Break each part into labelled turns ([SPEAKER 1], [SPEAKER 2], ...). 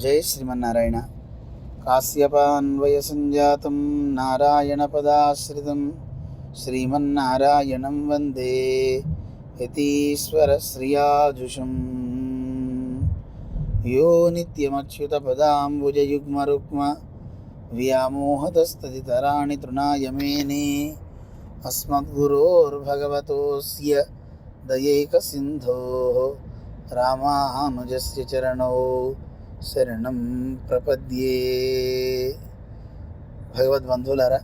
[SPEAKER 1] జై శ్రీమన్నారాయణ. కాశ్యపాన్వయ సంజాతం నారాయణపదాశ్రితం. శ్రీమన్నారాయణం వందే యతీశ్వర శ్రియాజుషం యో నిత్యమచ్యుతపదాంబుజయుగ్మరుక్మ వ్యామోహతస్తదితరాణి తృణాయమేనే. అస్మద్గురోర్భగవతోస్య దయైకసింధో రామానుజస్య చరణౌ. శరణం ప్రపద్యే. భగవద్బంధువులారా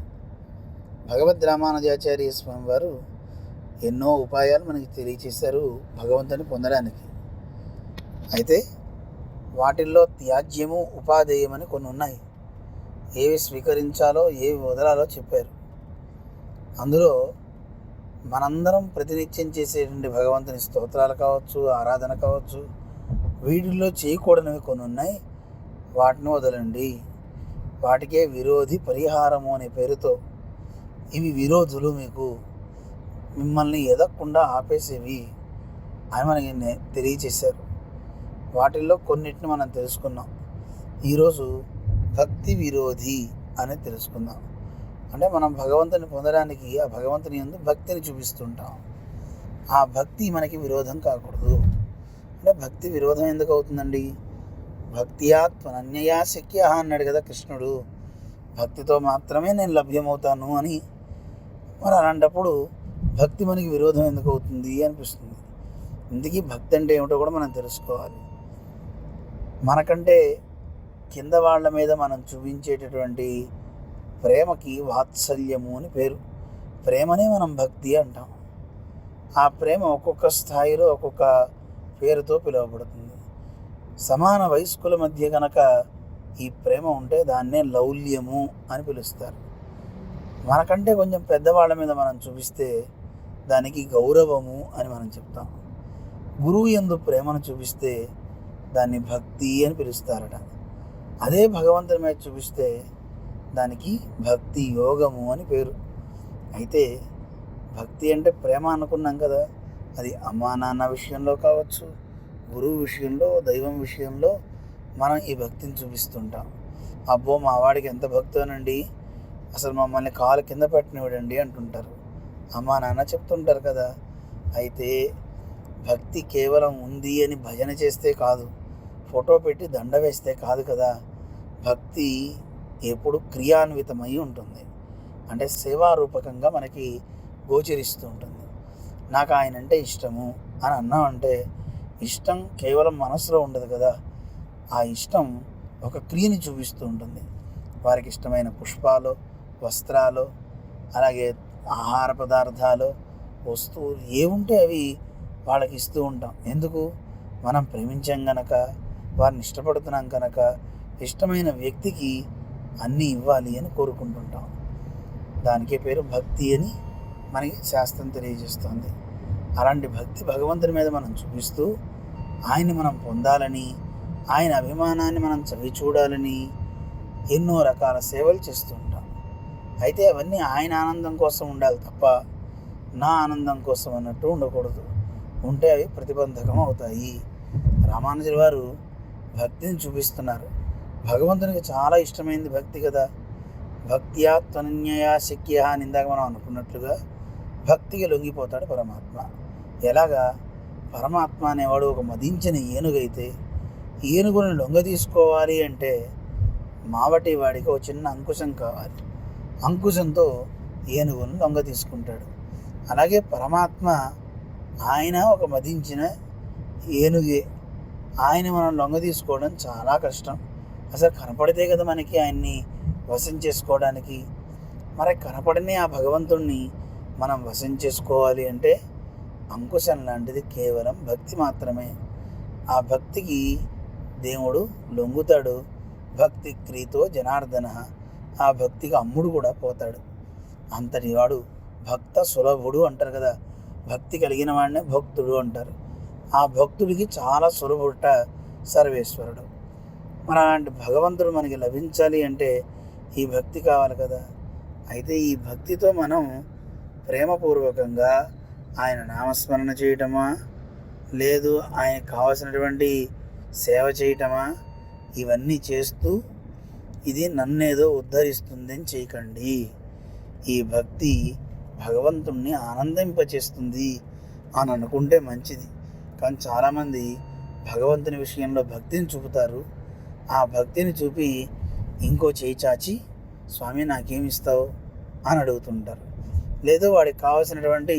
[SPEAKER 1] భగవద్ రామానుజాచార్య స్వామి వారు ఎన్నో ఉపాయాలు మనకి తెలియచేశారు భగవంతుని పొందడానికి. అయితే వాటిల్లో త్యాజ్యము ఉపాధేయమని కొన్ని ఉన్నాయి. ఏవి స్వీకరించాలో ఏవి వదలాలో చెప్పారు. అందులో మనందరం ప్రతినిత్యం చేసేటువంటి భగవంతుని స్తోత్రాలు కావచ్చు ఆరాధన కావచ్చు వీటిల్లో చేయకూడనివి కొన్ని ఉన్నాయి వాటిని వదలండి. వాటికే విరోధి పరిహారము అనే పేరుతో ఇవి విరోధులు మీకు. మిమ్మల్ని ఎదగకుండా ఆపేసేవి అని మనకి తెలియచేశారు. వాటిల్లో కొన్నిటిని మనం తెలుసుకున్నాం. ఈరోజు భక్తి విరోధి అని తెలుసుకుందాం. అంటే మనం భగవంతుని పొందడానికి ఆ భగవంతుని యందు భక్తిని చూపిస్తుంటాం. ఆ భక్తి మనకి విరోధం కాకూడదు. అంటే భక్తి విరోధం ఎందుకు అవుతుందండి? భక్తియా త్వనన్యయా శక్య అన్నాడు కదా కృష్ణుడు. భక్తితో మాత్రమే నేను లభ్యమవుతాను అని. మరి అలాంటప్పుడు భక్తి మనకి విరోధం ఎందుకు అవుతుంది అనిపిస్తుంది. ఇందుకీ భక్తి అంటే ఏమిటో కూడా మనం తెలుసుకోవాలి. మనకంటే కింద వాళ్ళ మీద మనం చూపించేటటువంటి ప్రేమకి వాత్సల్యము అని పేరు. ప్రేమనే మనం భక్తి అంటాం. ఆ ప్రేమ ఒక్కొక్క స్థాయిలో ఒక్కొక్క పేరుతో పిలువబడుతుంది. సమాన వయస్కుల మధ్య గనక ఈ ప్రేమ ఉంటే దాన్నే లౌల్యము అని పిలుస్తారు. మనకంటే కొంచెం పెద్దవాళ్ళ మీద మనం చూపిస్తే దానికి గౌరవము అని మనం చెప్తాం. గురువు ఎందు ప్రేమను చూపిస్తే దాన్ని భక్తి అని పిలుస్తారట. అదే భగవంతుని మీద చూపిస్తే దానికి భక్తి యోగము అని పేరు. అయితే భక్తి అంటే ప్రేమ అనుకున్నాం కదా అది అమ్మా నాన్న విషయంలో కావచ్చు గురువు విషయంలో దైవం విషయంలో మనం ఈ భక్తిని చూపిస్తుంటాం. అబ్బో మా వాడికి ఎంత భక్తోనండి. అసలు మమ్మల్ని కాలు కింద పెట్టినవిడండి అంటుంటారు. అమ్మా నాన్న చెప్తుంటారు కదా అయితే భక్తి కేవలం ఉంది అని భజన చేస్తే కాదు ఫోటో పెట్టి దండ వేస్తే కాదు కదా భక్తి ఎప్పుడు క్రియాన్వితమై ఉంటుంది. అంటే సేవారూపకంగా మనకి గోచరిస్తూ ఉంటుంది. నాకు ఆయన అంటే ఇష్టము అని అన్నామంటే ఇష్టం కేవలం మనసులో ఉండదు కదా. ఆ ఇష్టం ఒక క్రియని చూపిస్తూ ఉంటుంది. వారికి ఇష్టమైన పుష్పాలు వస్త్రాలు అలాగే ఆహార పదార్థాలు వస్తువులు ఏముంటే అవి వాళ్ళకి ఇస్తూ ఉంటాం. ఎందుకు? మనం ప్రేమించాం గనక వారిని ఇష్టపడుతున్నాం కనుక ఇష్టమైన వ్యక్తికి అన్నీ ఇవ్వాలి అని కోరుకుంటుంటాం. దానికే పేరు భక్తి అని మనకి శాస్త్రం తెలియజేస్తుంది. అలాంటి భక్తి భగవంతుని మీద మనం చూపిస్తూ ఆయన్ని మనం పొందాలని ఆయన అభిమానాన్ని మనం చవి చూడాలని ఎన్నో రకాల సేవలు చేస్తూ ఉంటాం. అయితే అవన్నీ ఆయన ఆనందం కోసం ఉండాలి తప్ప నా ఆనందం కోసం అన్నట్టు ఉండకూడదు. ఉంటే అవి ప్రతిబంధకం అవుతాయి. రామానుజుల వారు భక్తిని చూపిస్తున్నారు. భగవంతునికి చాలా ఇష్టమైంది భక్తి కదా. భక్త్యా త్వన్యయా శక్య అని ఇందాక మనం అనుకున్నట్లుగా భక్తికి లొంగిపోతాడు పరమాత్మ. ఎలాగా? పరమాత్మ అనేవాడు ఒక మదించిన ఏనుగైతే ఏనుగుని లొంగ తీసుకోవాలి అంటే మావటి వాడికి ఒక చిన్న అంకుశం కావాలి. అంకుశంతో ఏనుగును లొంగ తీసుకుంటాడు అలాగే పరమాత్మ ఆయన ఒక మదించిన ఏనుగే. ఆయన మనం లొంగ తీసుకోవడం చాలా కష్టం. అసలు కనపడితే కదా మనకి ఆయన్ని వశం చేసుకోవడానికి. మరి కనపడని ఆ భగవంతుణ్ణి మనం వశం చేసుకోవాలి అంటే అంకుశం లాంటిది కేవలం భక్తి మాత్రమే. ఆ భక్తికి దేవుడు లొంగుతాడు. భక్తి క్రీతో జనార్దన. ఆ భక్తికి అమ్ముడు కూడా పోతాడు. అంతటి వాడు భక్త సులభుడు అంటారు కదా. భక్తి కలిగిన వాడినే భక్తుడు అంటారు. ఆ భక్తుడికి చాలా సులభుట సర్వేశ్వరుడు. మన అలాంటి భగవంతుడు మనకి లభించాలి అంటే ఈ భక్తి కావాలి కదా. అయితే ఈ భక్తితో మనం ప్రేమపూర్వకంగా ఆయన నామస్మరణ చేయటమా? లేదు ఆయన కావలసినటువంటి సేవ చేయటమా? ఇవన్నీ చేస్తూ ఇది నన్నేదో ఉద్ధరిస్తుందని చేయకండి. ఈ భక్తి భగవంతుణ్ణి ఆనందింపచేస్తుంది అని అనుకుంటే మంచిది. కానీ చాలామంది భగవంతుని విషయంలో భక్తిని చూపుతారు. ఆ భక్తిని చూపి ఇంకో చేయి చాచి స్వామి నాకేమిస్తావు అని అడుగుతుంటారు. లేదు వాడికి కావాల్సినటువంటి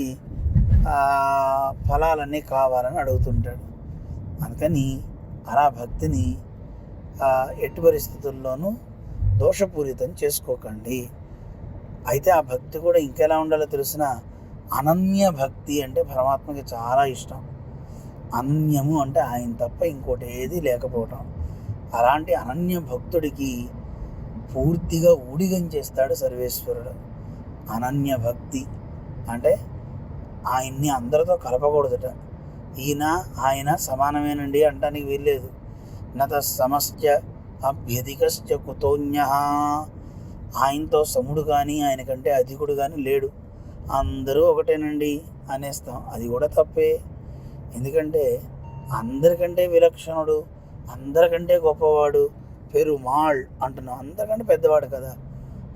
[SPEAKER 1] ఫలాలన్నీ కావాలని అడుగుతుంటాడు. అందుకని అలా భక్తిని ఎట్టి పరిస్థితుల్లోనూ దోషపూరితం చేసుకోకండి. అయితే ఆ భక్తి కూడా ఇంకెలా ఉండాలో తెలిసిన అనన్య భక్తి అంటే పరమాత్మకి చాలా ఇష్టం. అనన్యము అంటే ఆయన తప్ప ఇంకోటి ఏది లేకపోవటం. అలాంటి అనన్య భక్తుడికి పూర్తిగా ఊడిగం చేస్తాడు సర్వేశ్వరుడు. అనన్య భక్తి. అంటే ఆయన్ని అందరితో కలపకూడదట. ఈయన ఆయన సమానమేనండి అంటానికి వీల్లేదు. నత సమస్య అభ్యధికశ్చ కుతోన్య. ఆయనతో సముడు కానీ ఆయన కంటే అధికుడు కానీ లేడు. అందరూ ఒకటేనండి అనేస్తాం అది కూడా తప్పే. ఎందుకంటే అందరికంటే విలక్షణుడు అందరికంటే గొప్పవాడు పెరుమాళ్ అంటున్నాం. అందరికంటే పెద్దవాడు కదా.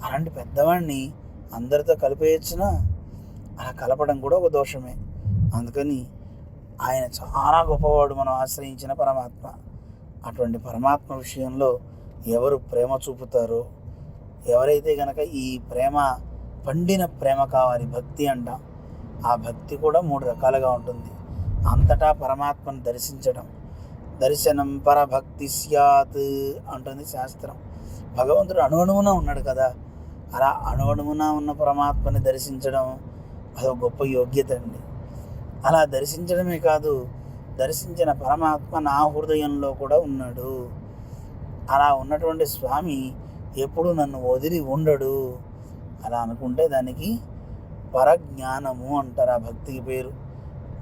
[SPEAKER 1] అలాంటి పెద్దవాడిని అందరితో కలిపేయచ్చునా అలా కలపడం కూడా ఒక దోషమే. అందుకని ఆయన చాలా గొప్పవాడు మనం ఆశ్రయించిన పరమాత్మ. అటువంటి పరమాత్మ విషయంలో ఎవరు ప్రేమ చూపుతారో ఎవరైతే గనక ఈ ప్రేమ పండిన ప్రేమ కావాలి భక్తి అంటాం ఆ భక్తి కూడా మూడు రకాలుగా ఉంటుంది. అంతటా పరమాత్మను దర్శించడం. దర్శనం పరభక్తి స్యాత్ అంటుంది శాస్త్రం. భగవంతుడు అణువణువున ఉన్నాడు కదా అలా అణువణువున ఉన్న పరమాత్మని దర్శించడం అదొక గొప్ప యోగ్యత అండి. అలా దర్శించడమే కాదు దర్శించిన పరమాత్మ నా హృదయంలో కూడా ఉన్నాడు. అలా ఉన్నటువంటి స్వామి ఎప్పుడు నన్ను వదిలి ఉండడు. అలా అనుకుంటే దానికి పరజ్ఞానము అంటారు ఆ భక్తికి పేరు.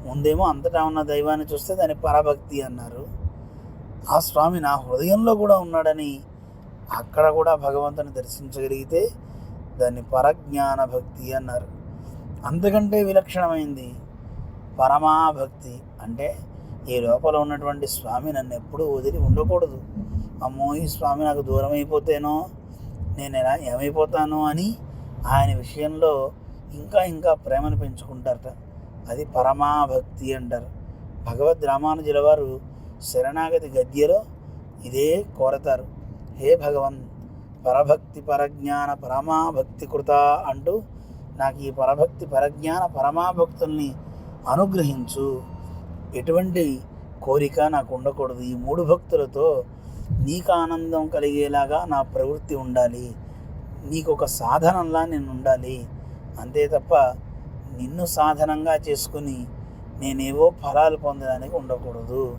[SPEAKER 1] ముందేమో అంతటా ఉన్న దైవాన్ని చూస్తే దాన్ని పరభక్తి అన్నారు. ఆ స్వామి నా హృదయంలో కూడా ఉన్నాడని అక్కడ కూడా భగవంతుని దర్శించగలిగితే దాన్ని పరజ్ఞాన భక్తి అన్నారు. అంతకంటే విలక్షణమైంది పరమాభక్తి అంటే ఈ లోపల ఉన్నటువంటి స్వామి నన్ను ఎప్పుడూ వదిలి ఉండకూడదు. అమ్మో ఈ స్వామి నాకు దూరం అయిపోతేనో నేను ఎలా ఏమైపోతానో అని ఆయన విషయంలో ఇంకా ఇంకా ప్రేమను పెంచుకుంటారట. అది పరమాభక్తి అంటారు. భగవద్ రామానుజుల వారు శరణాగతి గద్యలో ఇదే కోరతారు. హే భగవన్ పరభక్తి పరజ్ఞాన పరమాభక్తి కృత అంటూ నాకు ఈ పరభక్తి పరజ్ఞాన పరమాభక్తుల్ని అనుగ్రహించు. ఎటువంటి కోరిక నాకు ఉండకూడదు. ఈ మూడు భక్తులతో నీకు ఆనందం కలిగేలాగా నా ప్రవృత్తి ఉండాలి. నీకు ఒక సాధనంలా నేను ఉండాలి. అంతే తప్ప నిన్ను సాధనంగా చేసుకుని నేనేవో ఫలాలు పొందడానికి ఉండకూడదు.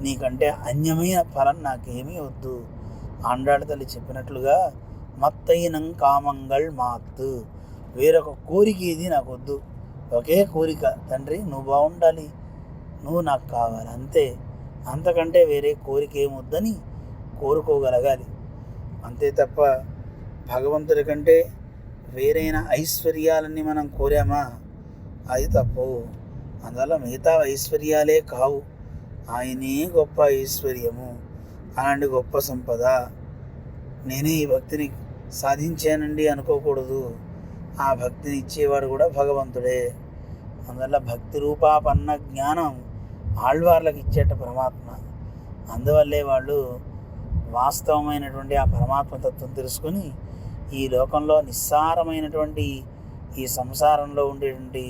[SPEAKER 1] నీకంటే అన్యమైన ఫలం నాకేమీ వద్దు. ఆండాళ్ళ తల్లి చెప్పినట్లుగా మత్తయినం కామంగళ్ మాత్తు. వేరొక కోరిక ఇది నాకు వద్దు ఒకే కోరిక తండ్రి నువ్వు బాగుండాలి నువ్వు నాకు కావాలి అంతే. అంతకంటే వేరే కోరిక ఏమొద్దని కోరుకోగలగాలి. అంతే తప్ప భగవంతుడి కంటే వేరైన ఐశ్వర్యాలన్నీ మనం కోరామా? అది తప్పు. అందువల్ల మిగతా ఐశ్వర్యాలే కావు. ఆయనే గొప్ప ఐశ్వర్యము. అలాంటి గొప్ప సంపద నేనే ఈ భక్తిని సాధించానండి అనుకోకూడదు. ఆ భక్తిని ఇచ్చేవాడు కూడా భగవంతుడే. అందువల్ల భక్తి రూపాపన్న జ్ఞానం ఆళ్వార్లకు ఇచ్చేట పరమాత్మ. అందువల్లే వాళ్ళు వాస్తవమైనటువంటి ఆ పరమాత్మ తత్వం తెలుసుకొని ఈ లోకంలో నిస్సారమైనటువంటి ఈ సంసారంలో ఉండేటువంటి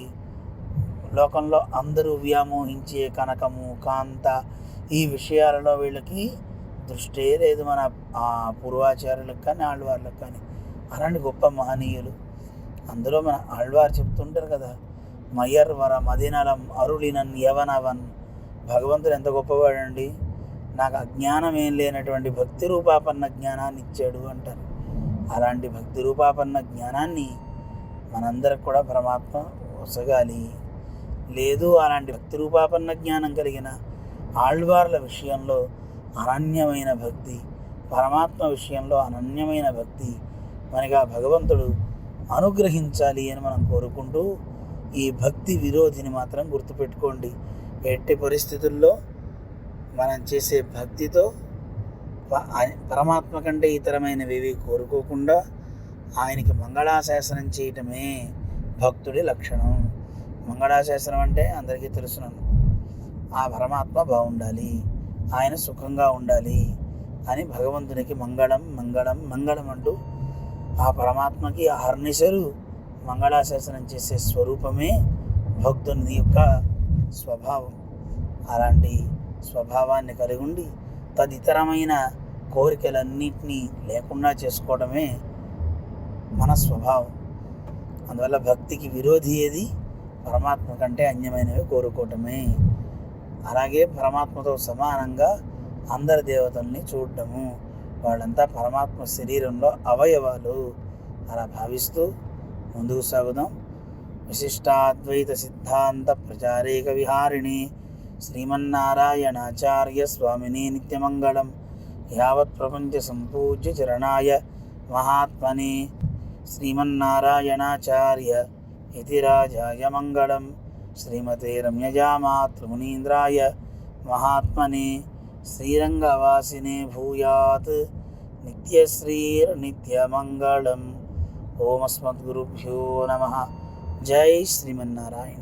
[SPEAKER 1] లోకంలో అందరూ వ్యామోహించే కనకము కాంత ఈ విషయాలలో వీళ్ళకి దృష్టే లేదు మన ఆ పూర్వాచార్యులకు కానీ ఆళ్వార్లకు కానీ. అలాంటి గొప్ప మహనీయులు. అందులో మన ఆళ్వారు చెప్తుంటారు కదా మయ్యర్ వర మదీనలం అరుళినన్ యవనవన్. భగవంతుడు ఎంత గొప్పవాడండి. నాకు అజ్ఞానం ఏం లేనటువంటి భక్తి రూపాపన్న జ్ఞానాన్ని ఇచ్చాడు అంటారు. అలాంటి భక్తి రూపాపన్న జ్ఞానాన్ని మనందరికి కూడా పరమాత్మ ఒసగాలి. లేదు అలాంటి భక్తి రూపాపన్న జ్ఞానం కలిగిన ఆళ్వార్ల విషయంలో అనన్యమైన భక్తి పరమాత్మ విషయంలో అనన్యమైన భక్తి మనకి ఆ భగవంతుడు అనుగ్రహించాలి అని మనం కోరుకుంటూ ఈ భక్తి విరోధిని మాత్రం గుర్తుపెట్టుకోండి. ఎట్టి పరిస్థితుల్లో మనం చేసే భక్తితో పరమాత్మ కంటే ఇతరమైనవి కోరుకోకుండా ఆయనకి మంగళాశాసనం చేయటమే భక్తుడి లక్షణం. మంగళాశాసనం అంటే అందరికీ తెలుసును ఆ పరమాత్మ బాగుండాలి. ఆయన సుఖంగా ఉండాలి అని భగవంతునికి మంగళం మంగళం మంగళం అంటూ ఆ పరమాత్మకి అహర్నిశలు మంగళాశాసనం చేసే స్వరూపమే భక్తుని యొక్క స్వభావం. అలాంటి స్వభావాన్ని కలిగి ఉండి తదితరమైన కోరికలన్నింటినీ లేకుండా చేసుకోవడమే మన స్వభావం. అందువల్ల భక్తికి విరోధి ఏది? పరమాత్మ కంటే అన్యమైనవి కోరుకోవటమే. అలాగే పరమాత్మతో సమానంగా అందరి దేవతల్ని చూడటము వాళ్ళంతా పరమాత్మ శరీరంలో అవయవాలు. అలా భావిస్తూ ముందుకు సాగుదాం. విశిష్టాద్వైత సిద్ధాంత ప్రచారేక విహారిణి శ్రీమన్నారాయణాచార్య స్వామిని నిత్యమంగళం. యావత్ ప్రపంచ సంపూజ్య చరణాయ మహాత్మని శ్రీమన్నారాయణాచార్య ఇతి రాజాయ మంగళం. श्रीमते रम्यजामातृमुनीन्द्राय महात्मने श्रीरङ्गवासिने भूयात् नित्यश्रीर्नित्यमङ्गलम् ओमस्मद्गुरुभ्यो नमः जय श्रीमन्नारायण